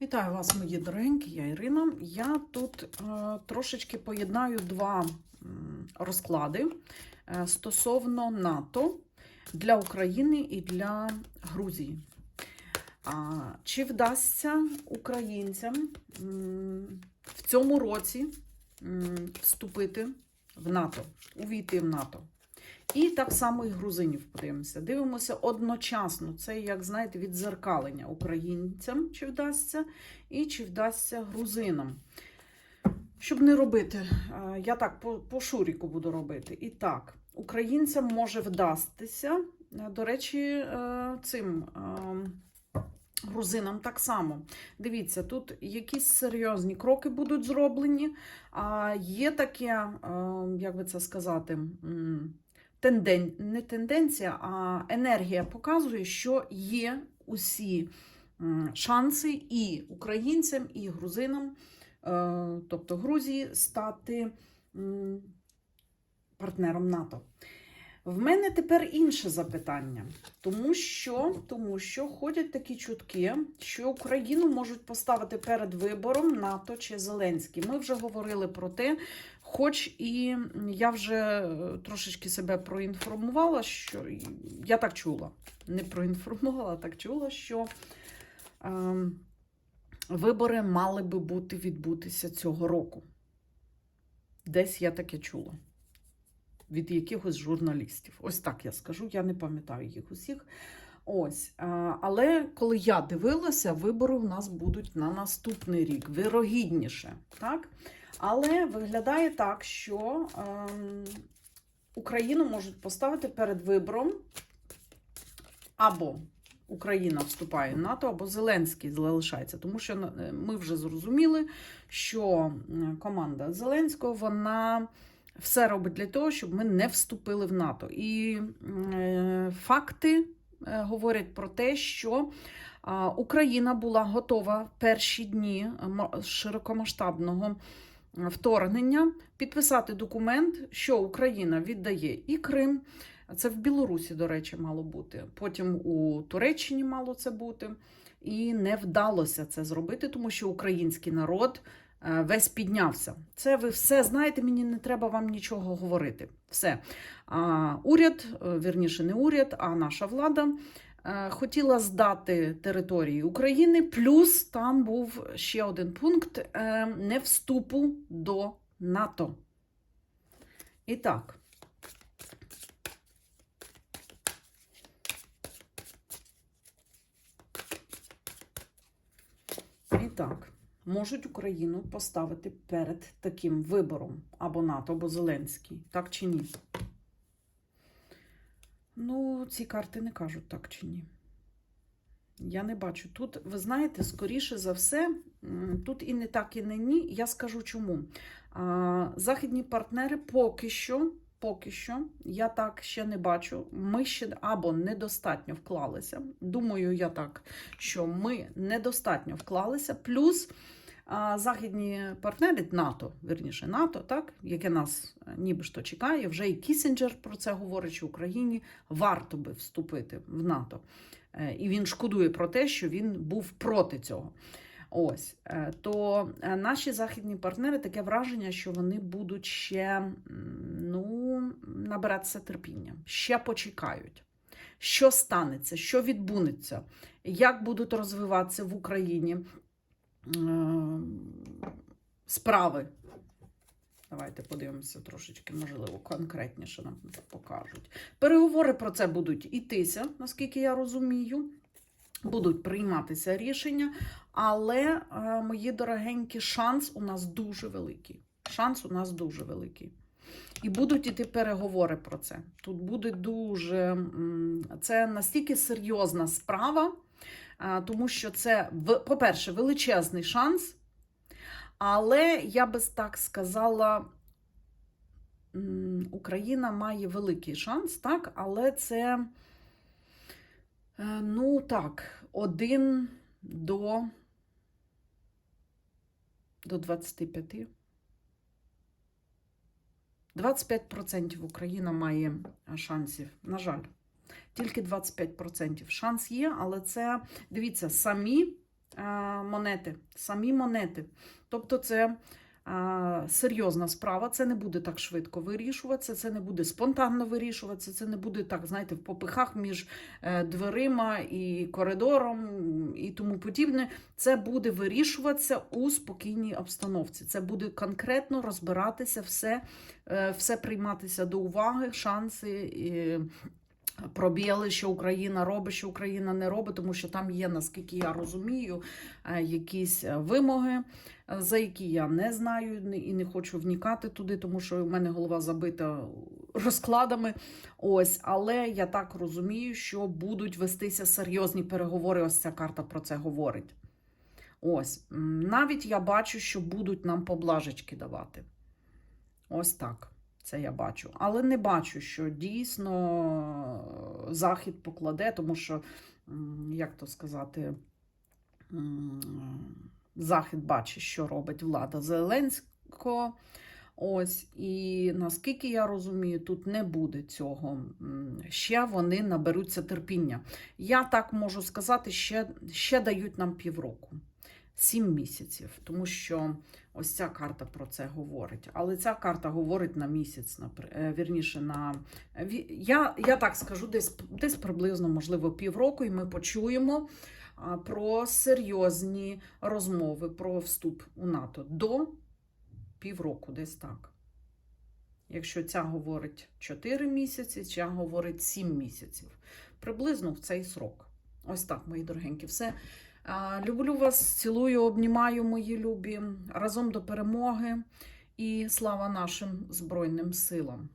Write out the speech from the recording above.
Вітаю вас, мої дорогенькі, я Ірина. Я тут е, трошечки поєднаю два розклади е, стосовно НАТО для України і для Грузії. А, чи вдасться українцям в цьому році вступити в НАТО, увійти в НАТО? І так само і грузинів подивимося. Дивимося одночасно. Це, як знаєте, відзеркалення українцям, чи вдасться, і чи вдасться грузинам. Щоб не робити, я так по, по шуріку буду робити. І так, українцям може вдастися. До речі, е, цим грузинам так само. Дивіться, тут якісь серйозні кроки будуть зроблені. А є таке, як би це сказати, тенден... не тенденція, а енергія показує, що є усі шанси і українцям, і грузинам, е, тобто Грузії, стати партнером НАТО. В мене тепер інше запитання, тому що, тому що ходять такі чутки, що Україну можуть поставити перед вибором НАТО чи Зеленський. Ми вже говорили про те, хоч і я вже е, трошечки себе проінформувала, що я так чула, не проінформувала, а так чула, що е, вибори мали би бути відбутися цього року. Десь я таке чула від якихось журналістів. Ось так я скажу, я не пам'ятаю їх усіх. Ось, але коли я дивилася, вибори у нас будуть на наступний рік, вирогідніше. Так? Але виглядає так, що ем, Україну можуть поставити перед вибором або Україна вступає в НАТО, або Зеленський залишається. Тому що е, ми вже зрозуміли, що команда Зеленського вона все робить для того, щоб ми не вступили в НАТО. І е, факти е, говорять про те, що Україна була готова в перші дні широкомасштабного вторгнення підписати документ, що Україна віддає і Крим. Це в Білорусі, до речі, мало бути. Потім у Туреччині мало це бути. І не вдалося це зробити, тому що український народ е, весь піднявся. Це ви все знаєте, мені не треба вам нічого говорити. Все. А, уряд, е, вірніше, не уряд, а наша влада хотіла здати території України, плюс там був ще один пункт е, не вступу до НАТО. І так. І так, можуть Україну поставити перед таким вибором або НАТО, або Зеленський, так чи ні? Ну, ці карти не кажуть так чи ні. Я не бачу. Тут, ви знаєте, скоріше за все, тут і не так, і не ні. Я скажу чому. Західні партнери поки що, поки що, я так ще не бачу. Ми ще або недостатньо вклалися. Думаю, я так, що ми недостатньо вклалися. Плюс західні партнери НАТО, верніше НАТО, так, яке нас е, ніби ж то чекає, вже і Кісінджер про це говорить, що Україні варто би вступити в НАТО. Е, І він шкодує про те, що він був проти цього. Ось е, то наші західні партнери таке враження, що вони будуть ще ну, набиратися терпіння, ще почекають. Що станеться, що відбудеться, як будуть розвиватися в Україні справи. Давайте подивимося трошечки, можливо, конкретніше нам покажуть. Переговори про це будуть ітися, наскільки я розумію. Будуть прийматися рішення, але, е, мої дорогенькі, шанс у нас дуже великий. Шанс у нас дуже великий. І будуть іти переговори про це. Тут буде дуже. Це настільки серйозна справа, е, тому що це, по-перше, величезний шанс. Але я би так сказала, Україна має великий шанс, так, але це, е, ну так, один до, до 25. 25% Україна має шансів, на жаль. Тільки 25% шанс є, але це, дивіться, самі е, монети, самі монети. Тобто, це е, серйозна справа. Це не буде так швидко вирішуватися, це не буде спонтанно вирішуватися, це не буде так, знаєте, в попихах між е, дверима і коридором і тому подібне. Це буде вирішуватися у спокійній обстановці. Це буде конкретно розбиратися, все, все прийматися до уваги, шанси. І, Пробіли, що Україна робить, що Україна не робить, тому що там є, наскільки я розумію, е, якісь е, вимоги, е, за які я не знаю і не хочу вникати туди, тому що в мене голова забита розкладами. Ось, але я так розумію, що будуть вестися серйозні переговори. Ось ця карта про це говорить. Ось, навіть я бачу, що будуть нам поблажечки давати. Ось так. Це я бачу. Але не бачу, що дійсно е, Захід покладе, тому що, як то сказати, Захід бачить, що робить влада Зеленського. Ось, і наскільки я розумію, тут не буде цього. Ще вони наберуться терпіння. Я так можу сказати, ще, ще дають нам півроку, сім місяців, тому що ось ця карта про це говорить. Але ця карта говорить на місяць, напри- е, вірніше, на я, я так скажу, десь, десь приблизно, можливо, півроку, і ми почуємо про серйозні розмови про вступ у НАТО до півроку, десь так. Якщо ця говорить 4 місяці, ця говорить 7 місяців. Приблизно в цей срок. Ось так, мої дорогенькі, все. Люблю вас, цілую, обнімаю, мої любі. Разом до перемоги і слава нашим Збройним силам.